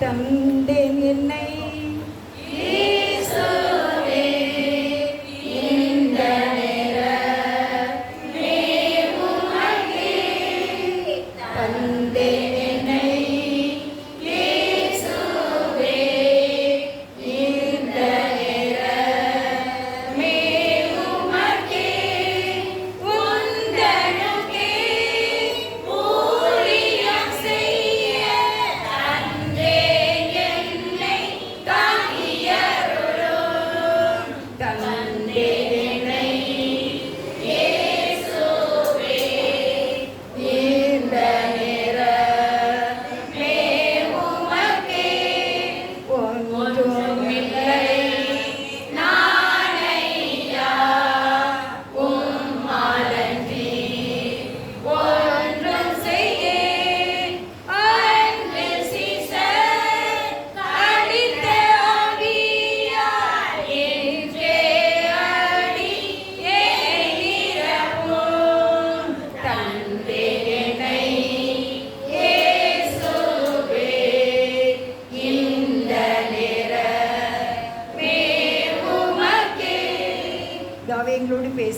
தந்தேன் என்னை.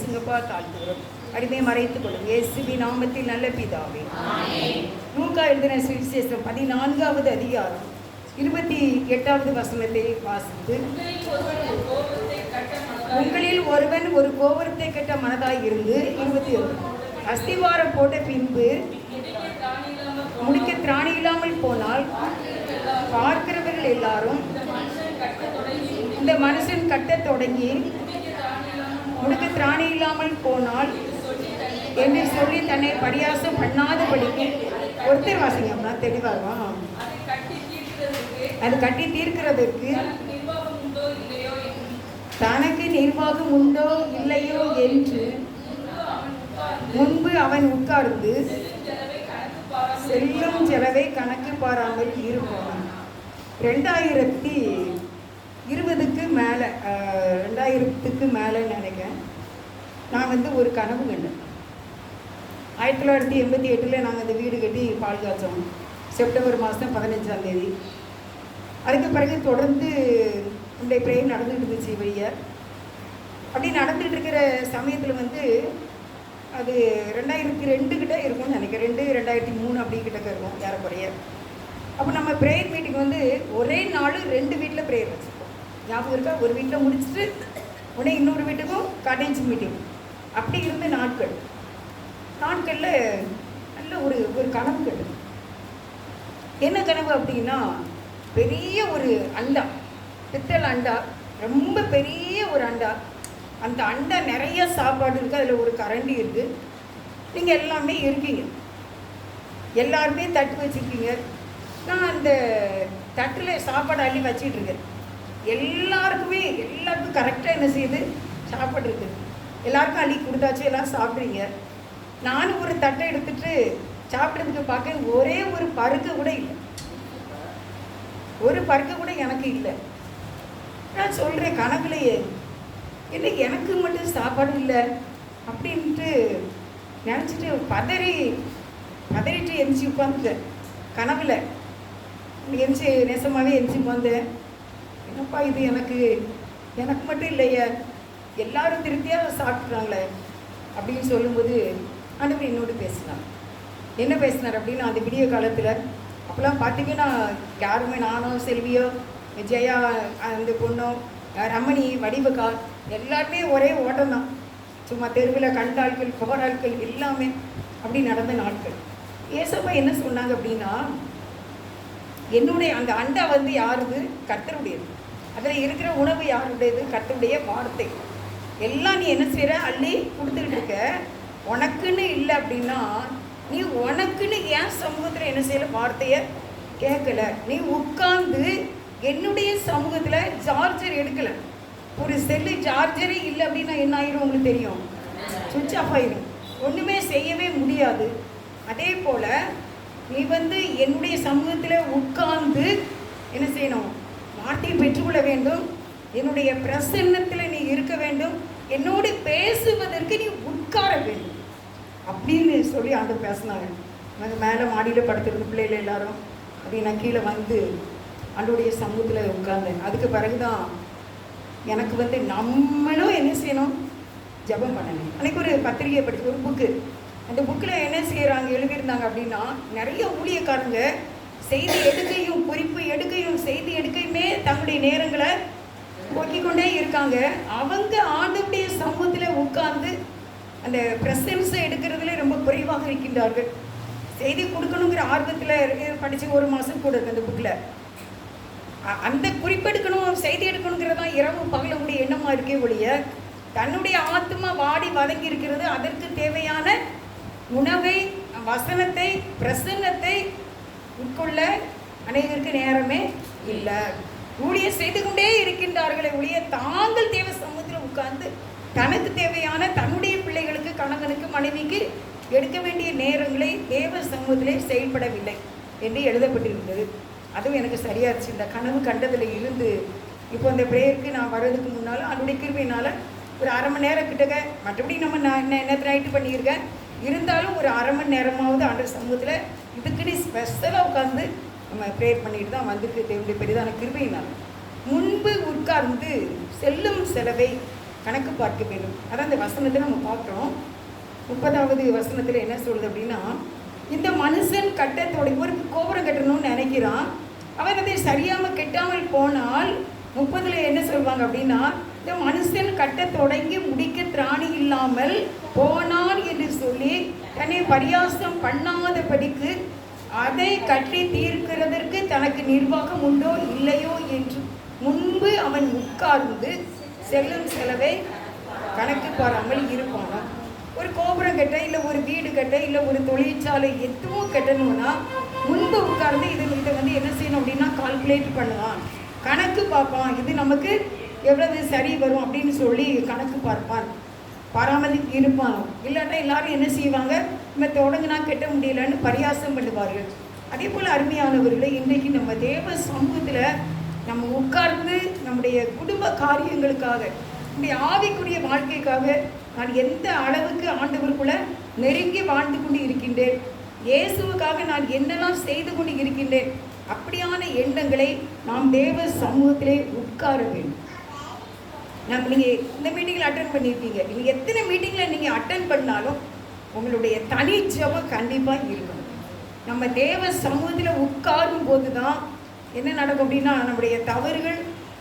பேசுங்கப்பா தாழ்த்துகிறோம் அடிமை மறைத்துக் கொள்ளும் இயேசுவி நாமத்தில் நல்ல பிதாவே. லூக்கா எழுதின சுவிசேஷம் பதினான்காவது அதிகாரம் இருபத்தி எட்டாவது வசனத்தை வாசித்து உங்களில் ஒருவன் ஒரு கோபுரத்தை கட்ட மனதாய் இருந்து இருபத்தி ஒன்று. அஸ்திவாரம் போட்ட பின்பு முடிக்க திராணி இல்லாமல் போனால் பார்க்கிறவர்கள் எல்லாரும் இந்த மனுஷன் கட்டத் தொடங்கி உனக்கு திராணி இல்லாமல் போனால் என்று சொல்லி தன்னை படியாசம் பண்ணாதபடிக்கு ஒருத்தர் வாசிங்கம்னா தெளிவாகவா அது கட்டி தீர்க்கிறதுக்கு தனக்கு நிர்வாகம் உண்டோ இல்லையோ என்று முன்பு அவன் உட்கார்ந்து செல்லும் செலவை கணக்கு பாராமல் இருப்பான். ரெண்டாயிரத்தி இருபதுக்கு மேலே ரெண்டாயிரத்துக்கு மேலே நினைக்கிறேன். நான் வந்து ஒரு கனவு கண்டேன் ஆயிரத்தி தொள்ளாயிரத்தி எண்பத்தி எட்டில் நாங்கள் அந்த வீடு கட்டி பால் காய்ச்சோம். செப்டம்பர் மாதம் பதினஞ்சாம் தேதி. அதுக்கு பிறகு தொடர்ந்து இந்த பிரேம் நடந்துகிட்டு இருந்துச்சு வெளியே அப்படி நடந்துகிட்டு இருக்கிற சமயத்தில் வந்து அது ரெண்டாயிரத்தி ரெண்டு கிட்ட இருக்கும்னு நினைக்கிறேன். ரெண்டு ரெண்டாயிரத்தி மூணு அப்படி கிட்டக்க இருக்கும் ஏறக்குறைய. அப்போ நம்ம ப்ரேயர் மீட்டிங் வந்து ஒரே நாள் ரெண்டு வீட்டில் ப்ரேயர் வச்சு. ஞாபகம் இருக்கா? ஒரு வீட்டில் முடிச்சுட்டு உடனே இன்னொரு வீட்டுக்கும் காட்டேஜ் மீட்டிங் அப்படி இருந்த நாட்கள். நாட்களில் நல்ல ஒரு ஒரு கனவு கண்டு என்ன கனவு அப்படின்னா பெரிய ஒரு அண்டா. பித்தல் அண்டா. ரொம்ப பெரிய ஒரு அண்டா. அந்த அண்டா நிறைய சாப்பாடு இருக்குது அதில் ஒரு கரண்டி இருக்குது நீங்கள் எல்லாமே இருக்கீங்க. எல்லாருமே தட்டு வச்சுருக்கீங்க. நான் அந்த தட்டில் சாப்பாடு அள்ளி வச்சிட்ருக்கேன் எல்லாருக்குமே எல்லாருக்கும் கரெக்டாக என்ன செய்யுது? சாப்பாடு இருக்குது எல்லாருக்கும் அள்ளி கொடுத்தாச்சு எல்லாம் சாப்பிட்றீங்க. நானும் ஒரு தட்டை எடுத்துட்டு சாப்பிட்றதுக்கு பார்க்க ஒரே ஒரு பருக்க கூட இல்லை. ஒரு பருக்க கூட எனக்கு இல்லை. நான் சொல்கிறேன் கணக்குலையே. இல்லை எனக்கு மட்டும் சாப்பாடு இல்லை? அப்படின்ட்டு நினச்சிட்டு பதறி பதறிட்டு எந்திரிச்சு உட்காந்துட்டேன். கனவில். எந்திச்சு நெசமாகவே எந்திரிச்சு உட்காந்தேன் என்னப்பா இது எனக்கு? எனக்கு மட்டும் இல்லையே. எல்லாரும் திருப்தியாக சாப்பிட்றாங்களே அப்படின்னு சொல்லும்போது அனுப்பி என்னோடு பேசினார். என்ன பேசினார் அப்படின்னு அந்த விடிய காலத்தில் அப்போல்லாம் பார்த்தீங்கன்னா யாருமே நானோ செல்வியோ ஜெயா அந்த பொண்ணோ ரமணி வடிவக்கா எல்லாருமே ஒரே ஓட்டம் தான். சும்மா தெருவில் கண்டாள்கள் போராட்கள் எல்லாமே அப்படி நடந்த நாட்கள். ஏசப்பா என்ன சொன்னாங்க அப்படின்னா என்னுடைய அந்த அண்டா வந்து யாருது? கர்த்தருடையது. அதில் இருக்கிற உணவு யாருடையது? கத்துடைய வார்த்தை. எல்லாம் நீ என்ன செய்கிற அள்ளி கொடுத்துக்கிட்டு இருக்க. உனக்குன்னு இல்லை அப்படின்னா நீ உனக்குன்னு ஏன் சமூகத்தில் என்ன செய்யல? வார்த்தையை கேட்கல நீ உட்கார்ந்து என்னுடைய சமூகத்தில் சார்ஜர் எடுக்கலை. ஒரு செல்லு சார்ஜரே இல்லை அப்படின்னா என்ன ஆயிரும் உங்களுக்கு தெரியும்? சுவிட்ச் ஆஃப் ஆயிரும். ஒன்றுமே செய்யவே முடியாது. அதே போல் நீ வந்து என்னுடைய சமூகத்தில் உட்கார்ந்து என்ன செய்யணும்? வார்த்தையை பெற்றுக்கொள்ள வேண்டும். என்னுடைய பிரசன்னத்தில் நீ இருக்க வேண்டும். என்னோடு பேசுவதற்கு நீ உட்கார வேண்டும். அப்படின்னு சொல்லி ஆண்டு பேசினாங்க நாங்கள் மேலே மாடியில் படுத்துருந்து பிள்ளைகள் எல்லாரும். அப்படி நான் கீழே வந்து ஆண்டோடைய சமூகத்தில் உட்கார்ந்தேன். அதுக்கு பிறகுதான் எனக்கு வந்து நம்மளும் என்ன செய்யணும்? ஜெபம் பண்ணணும். அன்னைக்கு ஒரு பத்திரிகை படிச்சு ஒரு புக்கு அந்த புக்கில் என்ன செய்கிறாங்க எழுதியிருந்தாங்க அப்படின்னா நிறைய ஊழியக்காரங்க செய்தி எடுக்கையும் குறிப்பு எடுக்கையும் செய்தி எடுக்கையுமே தங்களுடைய நேரங்களை போக்கிக் கொண்டே இருக்காங்க. அவங்க ஆண்டுடைய சமூகத்தில் உட்கார்ந்து அந்த பிரசன்ஸை எடுக்கிறதுல ரொம்ப குறைவாக இருக்கின்றார்கள். செய்தி கொடுக்கணுங்கிற ஆர்வத்தில் படித்து ஒரு மாதம் கூட இருக்கு அந்த புக்கில் அ- அந்த குறிப்பெடுக்கணும் செய்தி எடுக்கணுங்கிறதான் இரவு பகலுடைய எண்ணமாக இருக்கே ஒழிய தன்னுடைய ஆத்மா வாடி வதங்கி இருக்கிறது அதற்கு தேவையான உணவை வசனத்தை பிரசன்னத்தை உட்கொள்ள அனைவருக்கு நேரமே இல்லை. ஊழிய செய்து கொண்டே இருக்கின்றார்களே ஒழிய தாங்கள் தேவ சமூகத்தில் உட்கார்ந்து தனக்கு தேவையான தன்னுடைய பிள்ளைகளுக்கு கணவனுக்கு மனைவிக்கு எடுக்க வேண்டிய நேரங்களை தேவ சமூகத்திலே செயல்படவில்லை என்று எழுதப்பட்டிருந்தது அதுவும் எனக்கு சரியாச்சு. இருந்துச்சு இந்த கனவு கண்டதில் இருந்து இப்போ அந்த பிரேயருக்கு நான் வர்றதுக்கு முன்னால் அதனுடைய கிருமையினால் ஒரு அரை மணி நேரம் கிட்டக்க மற்றபடி நம்ம நான் என்ன என்ன நைட்டு பண்ணியிருக்கேன்? இருந்தாலும் ஒரு அரை மணி நேரமாவது ஆண்டு சமூகத்தில் இதுக்குன்னு ஸ்பெஷலாக உட்காந்து நம்ம ப்ரேயர் பண்ணிட்டு தான் வந்திருக்கு தேவனுடைய பெரிதான கிருபையினால். முன்பு உட்கார்ந்து செல்லும் செலவை கணக்கு பார்க்க வேண்டும். அதான் இந்த வசனத்தை நம்ம பார்க்குறோம். முப்பதாவது வசனத்தில் என்ன சொல்லுது அப்படின்னா இந்த மனுஷன் கட்ட ஒரு கோபுரம் கட்டணும்னு நினைக்கிறான். அவன் அதை சரியாமல் கெட்டாமல் போனால் முப்பதில் என்ன சொல்லுவாங்க அப்படின்னா இந்த மனுஷன் கட்ட தொடங்கி முடிக்க திராணி இல்லாமல் போனார் என்று சொல்லி தன்னை பரியாசம் பண்ணாதபடிக்கு அதை கட்டி தீர்க்கிறதற்கு தனக்கு நிர்வாகம் உண்டோ இல்லையோ என்று முன்பு அவன் உட்கார்ந்து செல்லும் செலவை கணக்கு பாராமல் இருப்பானா ஒரு கோபுரம் கட்ட இல்லை ஒரு வீடு கட்ட இல்லை ஒரு தொழிற்சாலை எதுவும் கட்டணும்னா முன்பு உட்கார்ந்து இது இதை வந்து என்ன செய்யணும் அப்படின்னா கால்குலேட் பண்ணுவான் கணக்கு பார்ப்பான் இது நமக்கு எவ்வளவு சரி வரும் அப்படின்னு சொல்லி கணக்கு பார்ப்பான். பராமரித்து இருப்பாங்க இல்லாட்டா எல்லாரும் என்ன செய்வாங்க? நம்ம தொடங்கினா கெட்ட முடியலன்னு பரியாசம் பண்ணுவார்கள். அதே போல் அருமையானவர்களை இன்றைக்கு நம்ம தேவ சமூகத்தில் நம்ம உட்கார்ந்து நம்முடைய குடும்ப காரியங்களுக்காக நம்முடைய ஆவிக்குரிய வாழ்க்கைக்காக நான் எந்த அளவுக்கு ஆண்டவருக்குள்ள நெருங்கி வாழ்ந்து கொண்டு இருக்கின்றேன்? இயேசுவுக்காக நான் என்னெல்லாம் செய்து கொண்டு இருக்கின்றேன்? அப்படியான எண்ணங்களை நாம் தேவ சமூகத்திலே உட்கார வேண்டும். நம்ம நீங்கள் இந்த மீட்டிங்கில் அட்டன் பண்ணியிருக்கீங்க நீங்கள் எத்தனை மீட்டிங்கில் நீங்கள் அட்டன் பண்ணாலும் உங்களுடைய தனி கண்டிப்பாக இருக்கணும். நம்ம தேவ சமூகத்தில் உட்காரும் போது தான் என்ன நடக்கும் அப்படின்னா நம்முடைய தவறுகள்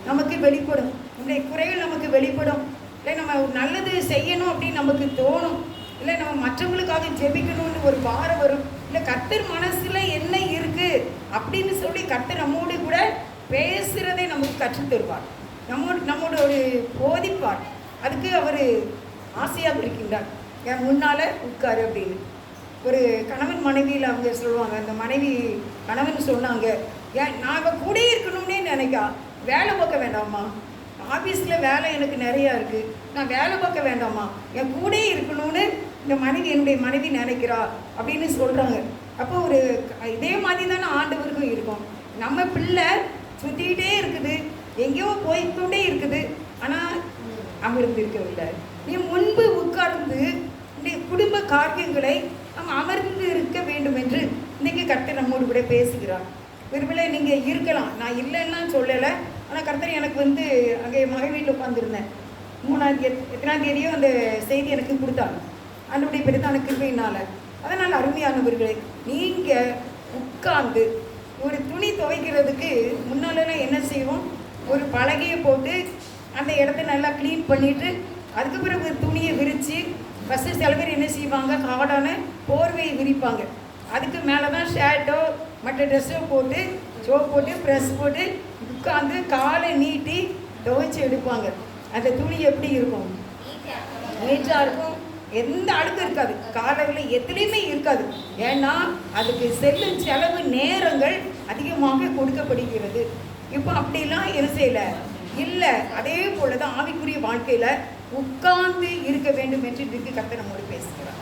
நமக்கு வெளிப்படும். நம்முடைய குறைகள் நமக்கு வெளிப்படும். இல்லை நம்ம நல்லது செய்யணும் அப்படின்னு நமக்கு தோணும். இல்லை நம்ம மற்றவங்களுக்காக ஜெபிக்கணும்னு ஒரு பாரம் வரும். இல்லை கத்தர் மனசில் என்ன இருக்குது அப்படின்னு சொல்லி கத்தர் நம்மோடு கூட பேசுகிறதை நமக்கு கற்றுத்தருவார். தருவார் நம்மோட நம்மோட ஒரு போதிப்பார். அதுக்கு அவர் ஆசையாக இருக்கின்றார். என் முன்னால் உட்காரு அப்படின்னு. ஒரு கணவன் மனைவியில் அவங்க சொல்லுவாங்க அந்த மனைவி கணவன் சொன்னாங்க ஏன் நான் இவ கூட இருக்கணும்னே நினைக்கா. வேலை பார்க்க வேண்டாமா ஆஃபீஸில் வேலை எனக்கு நிறையா இருக்குது நான் வேலை பார்க்க வேண்டாமா என் கூடயே இருக்கணும்னு இந்த மனைவி என்னுடைய மனைவி நினைக்கிறா அப்படின்னு சொல்கிறாங்க அப்போ ஒரு இதே மாதிரி தானே ஆண்டவருக்கும் இருக்கும். நம்ம பிள்ளை சுற்றிக்கிட்டே இருக்குது. எங்கேயோ போய்க்கொண்டே இருக்குது. ஆனால் அமர்ந்து இருக்கவில்லை நீ முன்பு உட்கார்ந்து குடும்ப காரியங்களை நாம் அமர்ந்து இருக்க வேண்டும் என்று இன்னைக்கு கர்த்தர் நம்மோடு கூட பேசுகிறார். ஒருவேளை நீங்கள் இருக்கலாம். நான் இல்லைன்னா சொல்லலை. ஆனால் கர்த்தர் எனக்கு வந்து அங்கே மகன் வீட்டில் உட்காந்துருந்தேன் மூணாம் தேதி எத்தனாம் தேதியோ அந்த செய்தி எனக்கு கொடுத்தாங்க அன்றைய பெரிதான கிருபையினால். அதனால் அருமையானவர்களே நீங்கள் உட்கார்ந்து ஒரு துணி துவைக்கிறதுக்கு முன்னாலெல்லாம் என்ன செய்வோம்? ஒரு பலகையை போட்டு அந்த இடத்த நல்லா க்ளீன் பண்ணிட்டு அதுக்கு பிறகு ஒரு துணியை விரித்து ஃபஸ்ட்டு சில பேர் என்ன செய்வாங்க காடான போர்வையை விரிப்பாங்க. அதுக்கு மேலே தான் ஷர்ட்டோ மற்ற ட்ரெஸ்ஸோ போட்டு சோப் போட்டு ப்ரெஸ் போட்டு உட்காந்து காலை நீட்டி துவைச்சி எடுப்பாங்க. அந்த துணி எப்படி இருக்கும்? நீட்டாக இருக்கும். எந்த அழுக்கும் இருக்காது. காலையில் எதுலேயுமே இருக்காது. ஏன்னா அதுக்கு செல்லும் செலவு நேரங்கள் அதிகமாக கொடுக்கப்படுகிறது. இப்போ அப்படிலாம் என்ன செய்யலை இல்லை அதே போல தான் ஆவிக்குரிய வாழ்க்கையில் உட்கார்ந்து இருக்க வேண்டும் என்று இன்றைக்கு கத்த நம்மோடு பேசுகிறார்.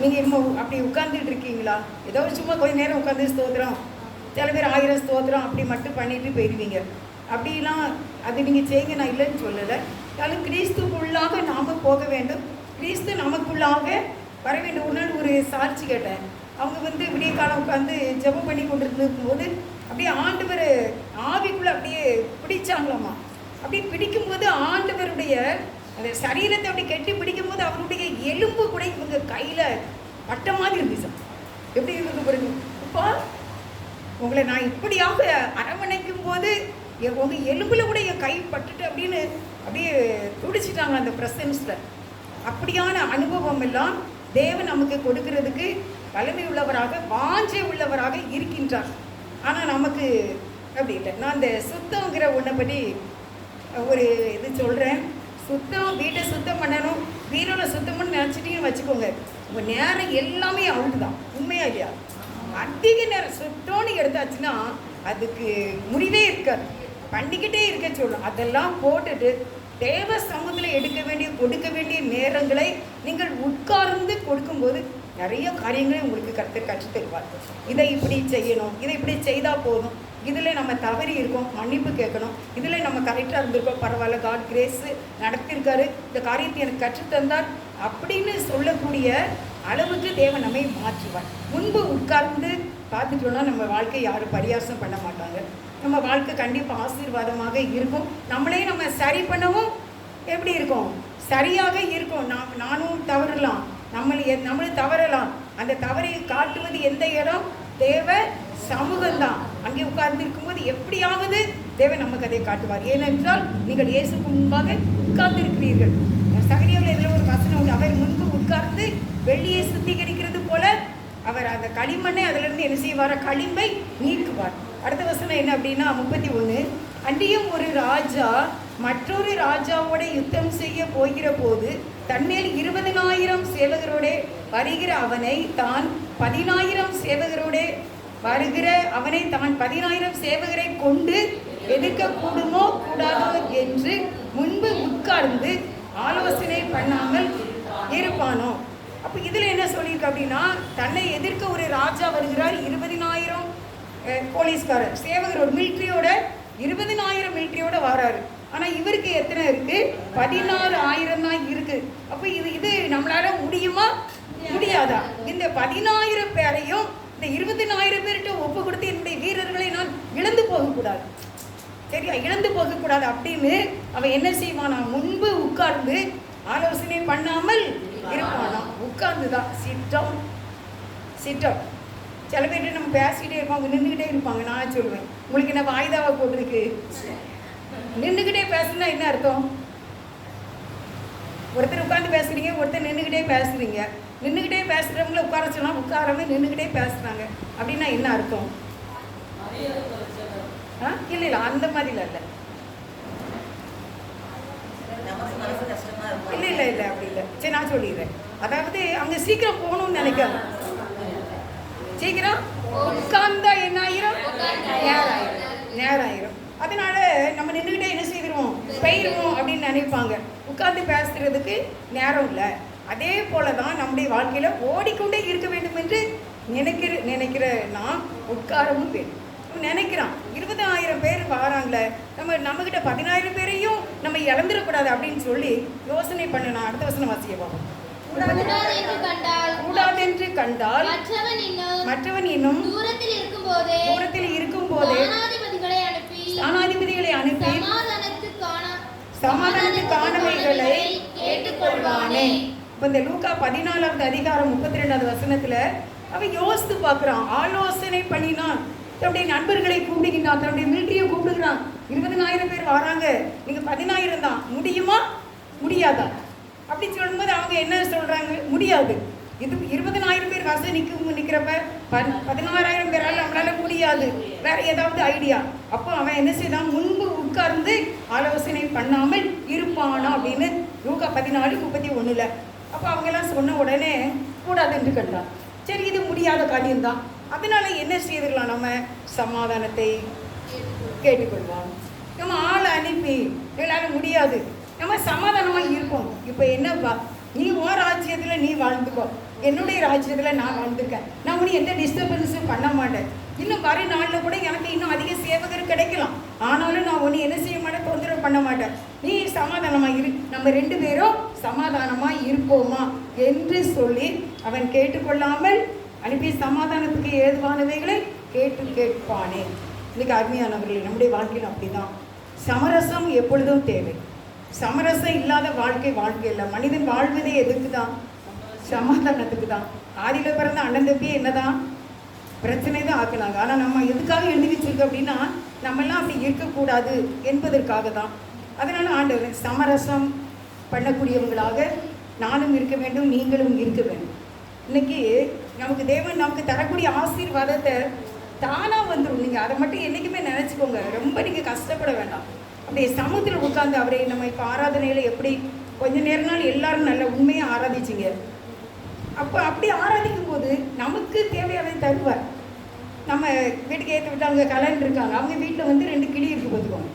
நீங்கள் இன்னும் அப்படி உட்கார்ந்துட்டு இருக்கீங்களா? ஏதோ ஒரு சும்மா கொஞ்ச நேரம் உட்காந்து ஸ்தோத்திரம். சில பேர் ஆயிரம் ஸ்தோத்திரம் அப்படி மட்டும் பண்ணிட்டு போயிடுவீங்க அப்படிலாம் அது நீங்கள் செய்யுங்க நான் இல்லைன்னு சொல்லலை. இருந்தாலும் கிறிஸ்துக்குள்ளாக நாம் போக வேண்டும். கிறிஸ்து நமக்குள்ளாக வர வேண்டும். ஒரு நாள் ஒரு சாட்சி கேட்டேன். அவங்க வந்து விடிய காலம் உட்காந்து ஜெபம் பண்ணி கொண்டிருக்கும் போது அப்படியே ஆண்டவர் ஆவிக்குள்ள அப்படியே பிடிச்சாங்களாமா. அப்படி பிடிக்கும்போது ஆண்டவருடைய அந்த சரீரத்தை அப்படி கெட்டி பிடிக்கும்போது அவருடைய எலும்பு கூட இவங்க கையில் பட்ட மாதிரி இருந்துச்சு. எப்படி இருந்தது பாருங்க. இப்போ உங்களை நான் இப்படியாக அரவணைக்கும் போது என் உங்க எலும்புல கூட என் கை பட்டுட்டு அப்படின்னு அப்படியே துடிச்சிட்டாங்க அந்த பிரசன்ஸில். அப்படியான அனுபவம் எல்லாம் தேவன் நமக்கு கொடுக்கறதுக்கு வலிமை உள்ளவராக வாஞ்சை உள்ளவராக இருக்கின்றார். ஆனால் நமக்கு அப்படி இல்லை. நான் அந்த சுத்தங்கிற ஒன்றை பற்றி ஒரு இது சொல்கிறேன் சுத்தம் வீட்டை சுத்தம் பண்ணணும் வீரோட சுத்தம் பண்ணி நினச்சிட்டீங்கன்னு வச்சுக்கோங்க. உங்கள் நேரம் எல்லாமே அவுட்டு தான். உண்மையாக இல்லையா? அதிக நேரம் சுத்தம்னு எடுத்தாச்சுன்னா அதுக்கு முடிவே இருக்காது. பண்ணிக்கிட்டே இருக்க சொல்லணும் அதெல்லாம் போட்டுட்டு தேவ சமூகத்தில் எடுக்க வேண்டிய கொடுக்க வேண்டிய நேரங்களை நீங்கள் உட்கார்ந்து கொடுக்கும்போது நிறைய காரியங்களை உங்களுக்கு கற்று கற்றுத் தருவார். இதை இப்படி செய்யணும் இதை இப்படி செய்தால் போதும். இதில் நம்ம தவறி இருக்கோம் மன்னிப்பு கேட்கணும். இதில் நம்ம கரெக்டாக இருந்திருக்கோம் பரவாயில்ல காட் கிரேஸு நடத்தியிருக்காரு இந்த காரியத்தை எனக்கு கற்றுத்தந்தார் அப்படின்னு சொல்லக்கூடிய அளவுக்கு தேவன் நம்மை மாற்றுவார். முன்பு உட்கார்ந்து பார்த்துட்டோன்னா நம்ம வாழ்க்கை யாரும் பரியாசம் பண்ண மாட்டாங்க. நம்ம வாழ்க்கை கண்டிப்பாக ஆசீர்வாதமாக இருக்கும். நம்மளே நம்ம சரி பண்ணவும் எப்படி இருக்கும்? சரியாக இருக்கும். நான் நானும் தவறலாம். நம்மளை நம்மளை நம்மளும் தவறலாம். அந்த தவறை காட்டுவது எந்த இடம்? தேவ சமூகம்தான். அங்கே உட்கார்ந்து இருக்கும்போது எப்படியாவது தேவன் நமக்கு அதை காட்டுவார். ஏனென்றால் நீங்கள் இயேசுக்கு முன்பாக உட்கார்ந்து இருக்கிறீர்கள் சகரியாவில் இதில் ஒரு வசனம் உண்டு. அவர் முன்பு உட்கார்ந்து வெளியே சுத்திகரிக்கிறது போல அவர் அந்த களிமண்ணை அதிலிருந்து என்ன செய்வார்? களிம்பை நீக்குவார். அடுத்த வசனம் என்ன அப்படின்னா முப்பத்தி ஒன்று அன்றியும் ஒரு ராஜா மற்றொரு ராஜாவோட யுத்தம் செய்ய போகிற போது தன்மேல் இருபதினாயிரம் சேவகரோட வருகிற அவனை தான் பதினாயிரம் சேவகரோட வருகிற அவனை தான் பதினாயிரம் சேவகரை கொண்டு எதிர்க்க கூடுமோ கூடாதோ என்று முன்பு உட்கார்ந்து ஆலோசனை பண்ணாமல் இருப்பானோ? அப்போ இதில் என்ன சொல்லியிருக்கு அப்படின்னா தன்னை எதிர்க்க ஒரு ராஜா வருகிறார் இருபதினாயிரம் போலீஸ்காரர். சேவகரோட மிலிட்ரியோட இருபதினாயிரம் மிலிட்ரியோட வராரு. ஆனால் இவருக்கு எத்தனை இருக்கு? பதினாறு ஆயிரம் தான் இருக்கு. அப்போ இது இது நம்மளால முடியுமா? முடியாதா? இந்த பதினாயிரம் பேரையும் இந்த இருபதினாயிரம் பேர்கிட்ட ஒப்பு கொடுத்து என்னுடைய வீரர்களை நான் இழந்து போகக்கூடாது. சரியா? இழந்து போகக்கூடாது அப்படின்னு அவன் என்ன செய்வானா? முன்பு உட்கார்ந்து ஆலோசனை பண்ணாமல் இருப்பானா? உட்கார்ந்து தான் சிட்டம் சிட்டம் சில பேர் நம்ம பேசிக்கிட்டே இருப்போம். அவங்க நின்றுக்கிட்டே இருப்பாங்க. நான் சொல்லுவேன். உங்களுக்கு என்ன வாய்தாவை போட்டிருக்கு? நின்றுக்கிட்டே பேசுனா என்ன அர்த்தம்? ஒருத்தர் உட்காந்து பேசுறீங்க ஒருத்தர் நின்றுக்கிட்டே பேசுறீங்க. நின்றுக்கிட்டே பேசுறவங்கள உட்கார சொன்னா உட்காராம நின்றுக்கிட்டே பேசுறாங்க. அப்படின்னா என்ன அர்த்தம்? ஆ இல்லை இல்லை அந்த மாதிரிலாம் இல்லை. இல்லை இல்லை இல்லை அப்படி இல்லை. சரி நான் சொல்லிடுறேன். அதாவது அங்கே சீக்கிரம் போகணும்னு நினைக்காது சீக்கிரம்? உட்கார்ந்தா என்ன ஆயிரும் நேரம் ஆயிரும் நேரம் ஆயிரும் அதனால நம்ம நின்றுக்கிட்டே என்ன செய்திருவோம்? போயிடுவோம் அப்படின்னு நினைப்பாங்க. உட்கார்ந்து பேசுறதுக்கு நேரம் இல்லை. அதே போல தான் நம்முடைய வாழ்க்கையில் ஓடிக்கொண்டே இருக்க வேண்டும் என்று நினைக்கிற நினைக்கிற நான் உட்காரவும் வேண்டும் நினைக்கிறான் இருபதாயிரம் பேர் வராங்களே நம்ம நம்மக்கிட்ட பதினாயிரம் பேரையும் நம்ம இழந்துடக்கூடாது அப்படின்னு சொல்லி யோசனை பண்ண நான் அடுத்த வசனம் கண்டால் கூடாதென்று கண்டால் மற்றவன் இன்னும் தூரத்தில் தூரத்தில் இருக்கும் போதே ஸ்தானாதிபதிகளை அனுப்பி சமாதானத்துக்கானவைகளை கேட்டுக்கொள்வானே. இப்போ இந்த லூக்கா பதினாலாவது அதிகாரம் முப்பத்தி ரெண்டாவது வசனத்துல அவன் யோசித்து பார்க்குறான். ஆலோசனை பண்ணினான். தன்னுடைய நண்பர்களை கூப்பிடுகின்றான். தன்னுடைய மிலிட்டரியை கூப்பிடுகிறான். இருபதனாயிரம் பேர் வராங்க. நீங்க பதினாயிரம் தான். முடியுமா? முடியாதா? அப்படி சொல்லும்போது அவங்க என்ன சொல்றாங்க? முடியாது. இது இருபதனாயிரம் பேர் வசதி நிற்க நிற்கிறப்ப பன் பதினாறாயிரம் பேரால் நம்மளால முடியாது. வேற ஏதாவது ஐடியா அப்போ அவன் என்ன செய்தான்? முன்பு உட்கார்ந்து ஆலோசனை பண்ணாமல் இருப்பானா அப்படின்னு லூக்கா பதினாலு முப்பத்தி ஒன்றில் அப்போ அவங்கெல்லாம் சொன்ன உடனே கூடாது என்று கண்டான். சரி இது முடியாத காரியம்தான். அதனால என்ன செய்திருக்கலாம் நம்ம? சமாதானத்தை கேட்டுக்கொள்வோம். நம்ம ஆளை அனுப்பி எங்களால் முடியாது. நம்ம சமாதானமாக இருக்கோம் இப்போ என்ன நீ ஓ ராஜ்யத்தில் நீ வாழ்ந்துக்கோ. என்னுடைய ராஜ்யத்தில் நான் வாழ்ந்துருக்கேன் நான் உனி எந்த டிஸ்டர்பன்ஸும் பண்ண மாட்டேன். இன்னும் வர நாளில் கூட எனக்கு இன்னும் அதிக சேவகர் கிடைக்கலாம். ஆனாலும் நான் ஒன்று என்ன செய்ய மாட்டேன்? தொந்தரவு பண்ண மாட்டேன். நீ சமாதானமாக இரு. நம்ம ரெண்டு பேரும் சமாதானமாக இருப்போமா என்று சொல்லி அவன் கேட்டுக்கொள்ளாமல் அனுப்பி சமாதானத்துக்கு ஏதுவானவைகளை கேட்டு கேட்பானே. இன்னைக்கு அருமையானவர்களே நம்முடைய வாழ்க்கையில் அப்படிதான். சமரசம் எப்பொழுதும் தேவை. சமரசம் இல்லாத வாழ்க்கை வாழ்க்கை இல்லை மனிதன் வாழ்வதே எதுக்கு தான் சமாதானத்துக்கு தான் ஆதியில் பிறந்த அண்ணன் தம்பி என்னதான் பிரச்சனை தான் ஆக்குனாங்க. ஆனால் நம்ம எதுக்காக எழுதி வச்சிருக்கோம் அப்படின்னா நம்மெல்லாம் அப்படி இருக்கக்கூடாது என்பதற்காக தான் அதனால் ஆண்டவர் சமரசம் பண்ணக்கூடியவங்களாக நானும் இருக்க வேண்டும் நீங்களும் இருக்க வேண்டும். இன்னைக்கு நமக்கு தேவன் நமக்கு தரக்கூடிய ஆசீர்வாதத்தை தானாக வந்துடும் நீங்கள் அதை மட்டும் என்றைக்குமே நினச்சிக்கோங்க. ரொம்ப நீங்கள் கஷ்டப்பட வேண்டாம். அப்படியே சமூகத்தில் உட்காந்து அவரை நம்ம இப்போ ஆராதனையில் எப்படி கொஞ்ச நேரம்னாலும் எல்லாரும் நல்ல உண்மையாக ஆராதிச்சிங்க. அப்போ அப்படி ஆராதிக்கும் போது நமக்கு தேவையானதை தருவார். நம்ம வீட்டுக்கு ஏற்ற விட்டு அவங்க கலன் இருக்காங்க. அவங்க வீட்டில் வந்து ரெண்டு கிளி இருக்கு பார்த்துக்கோங்க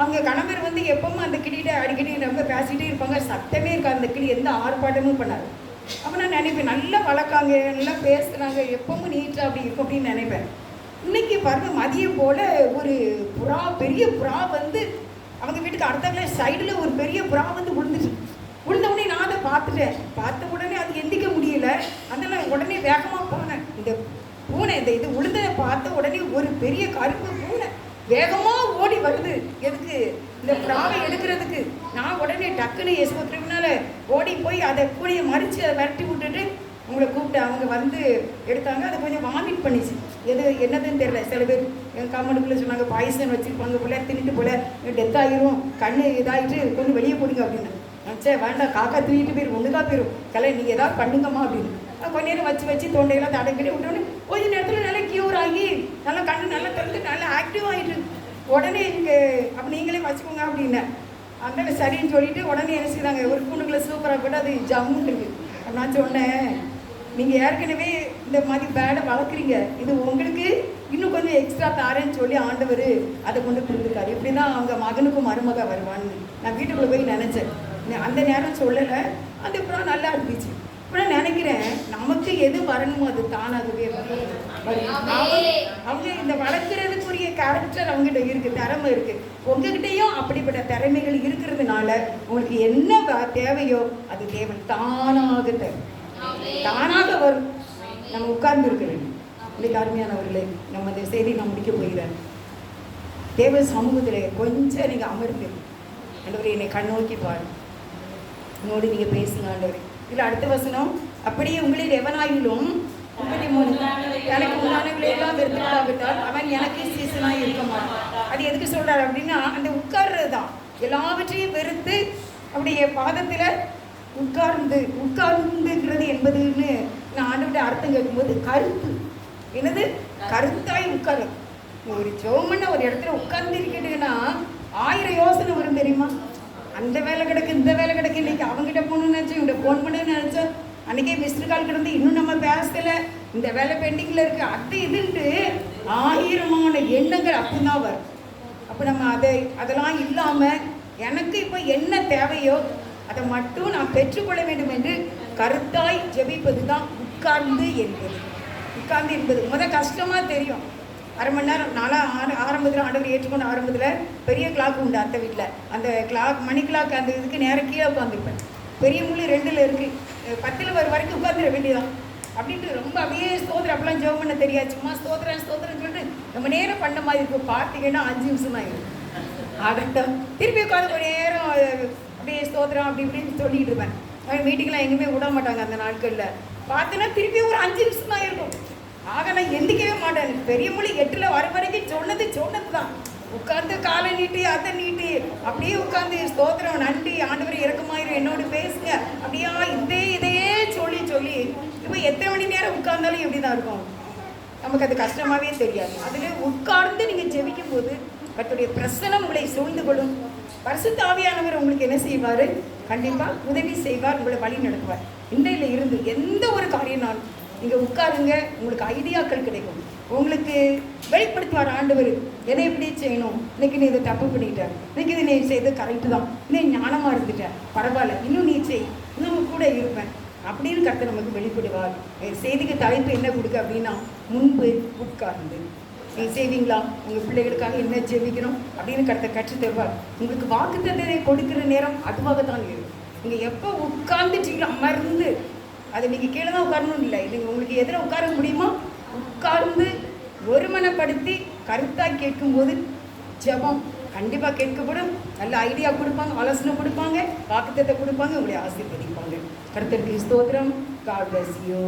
அவங்க கணவர் வந்து எப்பவும் அந்த கிளிகிட்ட அடிக்கடி ரொம்ப பேசிகிட்டே இருப்பாங்க. சத்தமே இருக்காது. அந்த கிளி எந்த ஆர்ப்பாட்டமும் பண்ணாது. அப்போ நான் நினைப்பேன் நல்லா வளர்க்காங்க நல்லா பேசுகிறாங்க எப்பவும் நீட்டாக அப்படி இருக்கும் அப்படின்னு நினைப்பேன். இன்னைக்கு பாருங்க மதியம் போல் ஒரு புறா பெரிய புறா வந்து அவங்க வீட்டுக்கு அடுத்த சைடில் ஒரு பெரிய புறா வந்து விழுந்துச்சு விழுந்த உடனே நான் அதை பார்த்துட்டேன். பார்த்த உடனே முடியல. அதனால் உடனே வேகமாக போனேன். இந்த பூனை இந்த இது உளுந்ததை பார்த்த உடனே ஒரு பெரிய கருப்பு பூனை வேகமாக ஓடி வருது. எதுக்கு? இந்த புறாவை எடுக்கிறதுக்கு. நான் உடனே டக்குன்னு எஸ்பத்திரினால ஓடி போய் அதை கூடிய மறித்து அதை விரட்டி விட்டுட்டு உங்களை கூப்பிட்டு அவங்க வந்து எடுத்தாங்க. அதை கொஞ்சம் வாமிட் பண்ணிச்சு. எது என்னதுன்னு தெரியல. சில பேர் என் கம்மனுக்குள்ளே சொன்னாங்க பாய்சன் வச்சுருப்பாங்க போல தின்னுட்டு போல டெத் ஆகிரும் கண்ணு இதாகிட்டு கொஞ்சம் வெளியே போடுங்க அப்படின்னு. சே வேண்டாம் காக்கா தூக்கிட்டு போயிடும் ஒன்று தான் போயிடும் கலை நீங்கள் ஏதாவது பண்ணுங்கம்மா அப்படின்னு. கொஞ்ச நேரம் வச்சு வச்சு தொண்டையெல்லாம் தடக்கிட்டு விட்டோன்னே கொஞ்ச நேரத்தில் நல்லா க்யூர் ஆகி நல்லா கண்ணு நல்லா திறந்து நல்லா ஆக்டிவ் ஆகிட்டு உடனே எனக்கு அப்போ நீங்களே வச்சுக்கோங்க அப்படின்னேன் அந்த சரின்னு சொல்லிட்டு உடனே என்ன செய்றாங்க ஒரு கூண்டுக்குள்ள சூப்பராக போட்டு அது ஜம்முன்னு இருக்குது நான் சொன்னேன் நீங்கள் ஏற்கனவே இந்த மாதிரி பேடை வளர்க்குறீங்க. இது உங்களுக்கு இன்னும் கொஞ்சம் எக்ஸ்ட்ரா தாரேன்னு சொல்லி ஆண்டவர் அதை கொண்டு கொடுத்துருக்காரு. இப்படி தான் அவங்க மகனுக்கும் மருமக வருவான்னு. நான் வீட்டுக்குள்ளே போய் நினச்சேன். அந்த நேரம் சொல்லலை. அந்த புறா நல்லா இருந்துச்சு. இப்போ நான் நினைக்கிறேன் நமக்கு எது வரணுமோ அது தானாகவே. வரும். அவங்க இந்த வளர்க்குறதுக்குரிய கேரக்டர் அவங்ககிட்ட இருக்கு திறமை இருக்கு. உங்ககிட்டயும் அப்படிப்பட்ட திறமைகள் இருக்கிறதுனால உங்களுக்கு என்ன தேவையோ அது தேவன் தானாக தானாக வரும். நம்ம உட்கார்ந்து இருக்க வேண்டும். இன்னைக்கு அருமையானவர்களே நம்ம இந்த செய்தி நான் முடிக்க போகிறேன். தேவ சமூகத்தில் கொஞ்சம் நீங்கள் அமர்ந்து ஆண்டவரே என்னை கண்ணோக்கி பாரு என்னோடு நீங்கள் பேசுங்க ஆண்டவரே. இல்லை அடுத்த வசனம் அப்படியே உங்களில் எவனாயிலும் முப்பத்தி மூணு எனக்கு உண்டானவங்களை எல்லாம் அவன் எனக்கு சீசனாக இருக்க மாட்டான். அது எதுக்கு சொல்கிறார் அப்படின்னா அந்த உட்கார்றது தான் எல்லாவற்றையும் வெறுத்து அப்படியே பாதத்தில் உட்கார்ந்து உட்கார்ந்துங்கிறது என்பதுன்னு நான் ஆண்டுகிட்ட அர்த்தம் கேட்கும்போது கருத்து. என்னது? கருத்தாய் உட்காரு ஒரு ஜோமண்ண ஒரு இடத்துல உட்கார்ந்து இருக்கிட்டுன்னா ஆயிரம் யோசனை வரும் தெரியுமா? அந்த வேலை கிடக்கு இந்த வேலை கிடக்கு. இன்னைக்கு அவங்ககிட்ட போகணும்னு நினச்சோம் இவங்க ஃபோன் பண்ணுன்னு நினச்சோம் அன்றைக்கே மிஸ்டு கால் கிடந்து இன்னும் நம்ம பேசல. இந்த வேலை பெண்டிங்கில் இருக்கு. அது இதுன்ட்டு ஆயிரமான எண்ணங்கள் அப்படிதான் வரும். அப்போ நம்ம அதை அதெல்லாம் இல்லாமல் எனக்கு இப்போ என்ன தேவையோ அதை மட்டும் நான் பெற்றுக்கொள்ள வேண்டும் என்று கருத்தாய் ஜெபிப்பது தான் உட்கார்ந்து என்பது. உட்கார்ந்து என்பது. முத கஷ்டமாக தெரியும். அரை மணி நேரம் நாளாக ஆர ஆரம்பத்தில் ஆண்டவர் ஏற்றுக்கொண்டு ஆரம்பத்தில் பெரிய கிளாக் உண்டு அத்தை வீட்டில் அந்த கிளாக் மணி கிளாக் அந்த இதுக்கு நேரம் கீழே உட்காந்துருப்பேன் பெரிய முள்ளு ரெண்டில் இருக்குது பத்தில் வர வரைக்கும் உட்காந்துட வேண்டியதான் அப்படின்ட்டு ரொம்ப அப்படியே ஸ்தோத்திரம் அப்பெல்லாம் ஜெபம் பண்ண தெரியாது. சும்மா ஸ்தோத்திரம் ஸ்தோத்திரம் சொல்லிட்டு ரொம்ப நேரம் பண்ண மாதிரி இருக்கும். பார்த்தீங்கன்னா அஞ்சு நிமிஷம் ஆகிடும் இருக்கும் ஆகட்டும் திருப்பி உட்காந்து ஒரு நேரம் அப்படியே ஸ்தோத்திரம் அப்படி இப்படின்னு சொல்லிட்டு இருப்பேன். அவன் மீட்டிங்லாம் எங்கேயுமே விட மாட்டாங்க அந்த நாட்களில். பார்த்தோன்னா திருப்பி ஒரு அஞ்சு நிமிஷம் தான் ஆக நான் எந்திக்கவே மாட்டேன் பெரிய மொழி எட்டில் வர வரைக்கும் சொன்னது சொன்னது தான் உட்காந்து காலை நீட்டி அதை நீட்டி அப்படியே உட்காந்து ஸ்தோத்திரம் நன்றி ஆண்டவர் இறக்கமாயிரும் என்னோடு பேசுங்க. அப்படியா இதே இதையே சொல்லி சொல்லி. இப்போ எத்தனை மணி நேரம் உட்கார்ந்தாலும் எப்படி தான் இருக்கும். நமக்கு அது கஷ்டமாவே தெரியாது. அதில் உட்கார்ந்து நீங்கள் ஜெபிக்கும் போது கத்துடைய பிரசனம் உங்களை சூழ்ந்து கொள்ளும். பரிசுத்த ஆவியானவர் உங்களுக்கு என்ன செய்வார்? கண்டிப்பாக உதவி செய்வார் உங்களை வழி நடத்துவார். இன்றையில் இருந்து எந்த ஒரு காரியனாலும் நீங்கள் உட்காருங்க உங்களுக்கு ஐடியாக்கள் கிடைக்கும். உங்களுக்கு வெளிப்படுத்துவார் ஆண்டவர் என்னை எப்படி செய்யணும்? இன்னைக்கு நீ இதை தப்பு பண்ணிட்ட இன்னைக்கு இதை நீ செய்தது கரெக்டு தான். நீ ஞானமாக இருந்துட்ட. பரவாயில்ல இன்னும் நீ செய். இன்னும் கூட இருப்பேன். அப்படின்னு கருத்து நமக்கு வெளிப்படுவார். என் செய்திக்கு தலைப்பு என்ன கொடுக்க அப்படின்னா முன்பு உட்கார்ந்து. நீ செய்வீங்களா? உங்கள் பிள்ளைகளுக்காக என்ன ஜெபிக்கணும் அப்படின்னு கருத்தை கற்று தருவார். உங்களுக்கு வாக்கு தண்டனை கொடுக்கிற நேரம் அதுவாக தான் இருக்கும். நீங்கள் எப்போ உட்கார்ந்துட்டீங்களோ அமர்ந்து அது நீங்கள் கீழே தான் உட்காரணும் இல்லை. இது உங்களுக்கு எதில் உட்கார முடியுமா? உட்கார்ந்து ஒருமனப்படுத்தி கருத்தாக கேட்கும்போது ஜெபம் கண்டிப்பாக கேட்கப்படும். நல்ல ஐடியா கொடுப்பாங்க ஆலோசனை கொடுப்பாங்க வாக்குத்தத்தை கொடுப்பாங்க உங்களை ஆசீர்வதிப்பாங்க. கருத்தருக்கு ஸ்தோத்திரம். God bless you